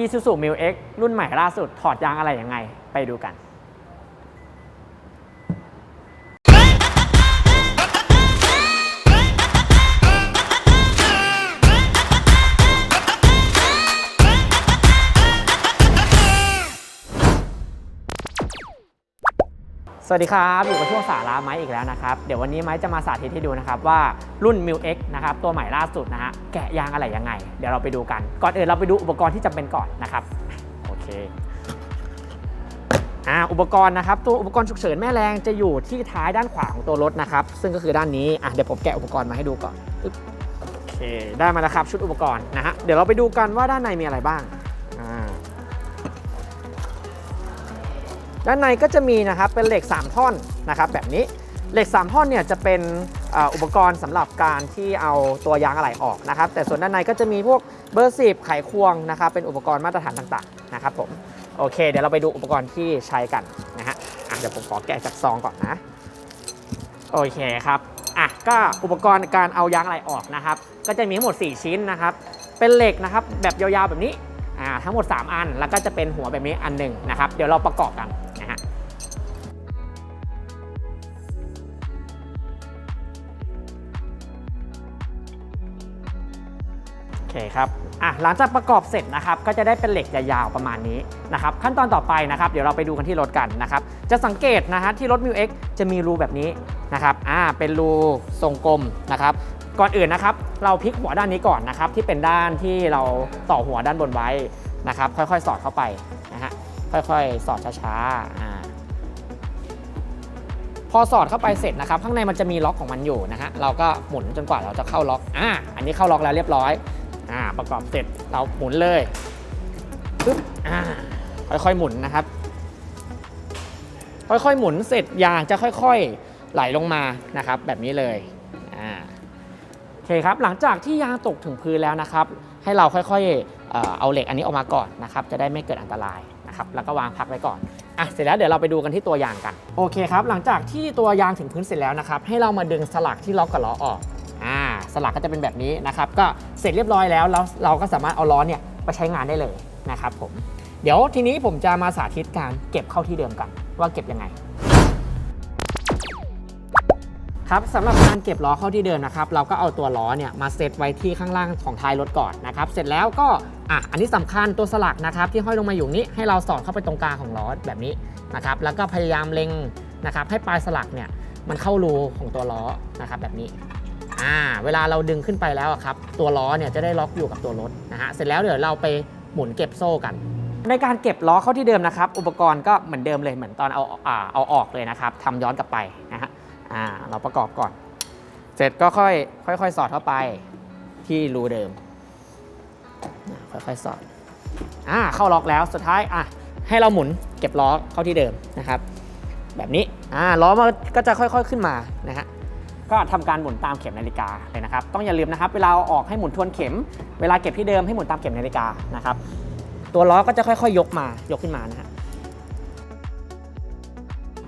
Isuzu m i l X รุ่นใหม่ล่าสุดถอดยางอะไรยังไง ไปดูกัน สวัสดีครับอยู่กับช่วงสาระไม้อีกแล้วนะครับ เดี๋ยววันนี้ไม้จะมาสาธิตให้ดูนะครับว่ารุ่น m i l X นะครับตัวใหม่ล่าสุดนะฮะแกะยางอะไรยังไง เดี๋ยวเราไปดูกัน ก่อนอื่นเราไปดูอุปกรณ์ที่จำเป็นก่อนนะครับโอเคอ่าอุปกรณ์นะครับตัวอุปกรณ์ฉุกเฉินแม่แรงจะอยู่ที่ท้ายด้านขวาของตัวรถนะครับซึ่งก็คือด้านนี้อะเดี๋ยวผมแกะอุปกรณ์มาให้ดูก่อนโอเคได้มาแล้วครับชุดอุปกรณ์นะฮะเดี๋ยวเราไปดูกันว่าด้านในมีอะไรบ้าง ด้านในก็จะมีนะครับเป็นเหล็ก 3 ท่อนนะครับแบบนี้เหล็ก 3 ท่อนเนี่ยจะเป็นอุปกรณ์สำหรับการที่เอาตัวยางอะไหล่ออกนะครับ แต่ส่วนด้านในก็จะมีพวกเบอร์สิบไขควงนะครับ เป็นอุปกรณ์มาตรฐานต่างๆนะครับผมโอเค เดี๋ยวเราไปดูอุปกรณ์ที่ใช้กันนะฮะอะเดี๋ยวผมขอแกะจากซองก่อนนะโอเคครับอะก็อุปกรณ์การเอายางอะไหล่ออกนะครับ ก็จะมีทั้งหมด 4 ชิ้นนะครับ เป็นเหล็กนะครับแบบยาวๆแบบนี้อ่าทั้งหมด 3 อัน แล้วก็จะเป็นหัวแบบนี้อันหนึ่งนะครับ เดี๋ยวเราประกอบกัน เคครับอะหลังจากประกอบเสร็จนะครับก็จะได้เป็นเหล็กยาวๆประมาณนี้นะครับขั้นตอนต่อไปนะครับเดี๋ยวเราไปดูกันที่รถกันนะครับจะสังเกตนะฮะที่รถ m ิว X จะมีรูแบบนี้นะครับอ่าเป็นรูทรงกลมนะครับก่อนอื่นนะครับเราพลิกหัวด้านนี้ก่อนนะครับที่เป็นด้านที่เราต่อหัวด้านบนไว้นะครับค่อยๆ สอดเข้าไปนะฮะค่อยๆ สอดช้าๆอ่าพอสอดเข้าไปเสร็จนะครับข้างในมันจะมีล็อกของมันอยู่นะฮะเราก็หมุนจนกว่าเราจะเข้าล็อกอ่าอันนี้เข้าล็อกแล้วเรียบร้อย อ่าประกอบเสร็จเราหมุนเลยปึ๊บอ่าค่อยๆหมุนนะครับ ค่อยๆหมุนเสร็จยางจะค่อยๆไหลลงมานะครับ แบบนี้เลยอ่าโอเคครับหลังจากที่ยางตกถึงพื้นแล้วนะครับ ให้เราค่อยๆเอาเหล็กอันนี้ออกมาก่อนนะครับ จะได้ไม่เกิดอันตรายนะครับแล้วก็วางพักไว้ก่อนอะเสร็จแล้วเดี๋ยวเราไปดูกันที่ตัวยางกันโอเคครับหลังจากที่ตัวยางถึงพื้นเสร็จแล้วนะครับ ให้เรามาดึงสลักที่ล็อกกับล้อออก สลักก็จะเป็นแบบนี้นะครับ ก็เสร็จเรียบร้อยแล้วแล้วเราก็สามารถเอาล้อเนี่ยไปใช้งานได้เลยนะครับผม เดี๋ยวทีนี้ผมจะมาสาธิตการเก็บเข้าที่เดิมกันว่าเก็บยังไงครับสำหรับการเก็บล้อเข้าที่เดิมนะครับ เราก็เอาตัวล้อเนี่ยมาเซตไว้ที่ข้างล่างของท้ายรถก่อนนะครับ เสร็จแล้วก็อะอันนี้สำคัญตัวสลักนะครับ ที่ห้อยลงมาอยู่นี้ให้เราสอดเข้าไปตรงกลางของล้อแบบนี้นะครับ แล้วก็พยายามเล็งนะครับ ให้ปลายสลักเนี่ยมันเข้ารูของตัวล้อนะครับแบบนี้ อ่าเวลาเราดึงขึ้นไปแล้วครับตัวล้อเนี่ยจะได้ล็อกอยู่กับตัวรถนะฮะเสร็จแล้วเดี๋ยวเราไปหมุนเก็บโซ่กัน ในการเก็บล้อเข้าที่เดิมนะครับ อุปกรณ์ก็เหมือนเดิมเลยเหมือนตอนเอาอ่าเอาออกเลยนะครับทำย้อนกลับไปนะฮะอ่าเราประกอบก่อน เสร็จก็ค่อยค่อยๆ สอดเข้าไปที่รูเดิมอ่าค่อยๆสอดอ่าเข้าล็อกแล้วสุดท้ายอะให้เราหมุนเก็บล้อเข้าที่เดิมนะครับ แบบนี้อ่าล้อมันก็จะค่อยๆขึ้นมานะฮะ ก็ทำการหมุนตามเข็มนาฬิกาเลยนะครับ ต้องอย่าลืมนะครับ เวลาออกให้หมุนทวนเข็ม เวลาเก็บที่เดิมให้หมุนตามเข็มนาฬิกานะครับ ตัวล้อก็จะค่อยๆ ยกมายกขึ้นมานะฮะ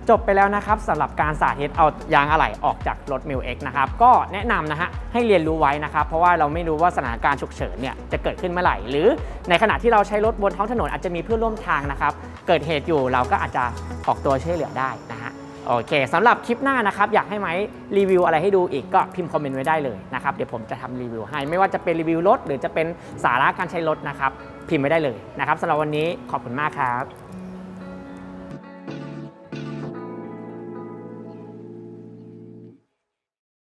จบไปแล้วนะครับสำหรับการสาธิตเอายางอะไหล่ออกจากรถ m ิ X นะครับ ก็แนะนำนะฮะให้เรียนรู้ไว้นะครับ เพราะว่าเราไม่รู้ว่าสถานการณ์ฉุกเฉินเนี่ยจะเกิดขึ้นเมื่อไหร่ หรือในขณะที่เราใช้รถบนท้องถนนอาจจะมีเพื่อนร่วมทางนะครับ เกิดเหตุอยู่เราก็อาจจะออกตัวช่วยเหลือได้นะฮะ โอเคสำหรับคลิปหน้านะครับ อยากให้ไหมรีวิวอะไรให้ดูอีกก็พิมพ์คอมเมนต์ไว้ได้เลยนะครับ เดี๋ยวผมจะทำรีวิวให้ ไม่ว่าจะเป็นรีวิวรถหรือจะเป็นสาระการใช้รถนะครับ พิมพ์ไว้ได้เลยนะครับสำหรับวันนี้ขอบคุณมากครับ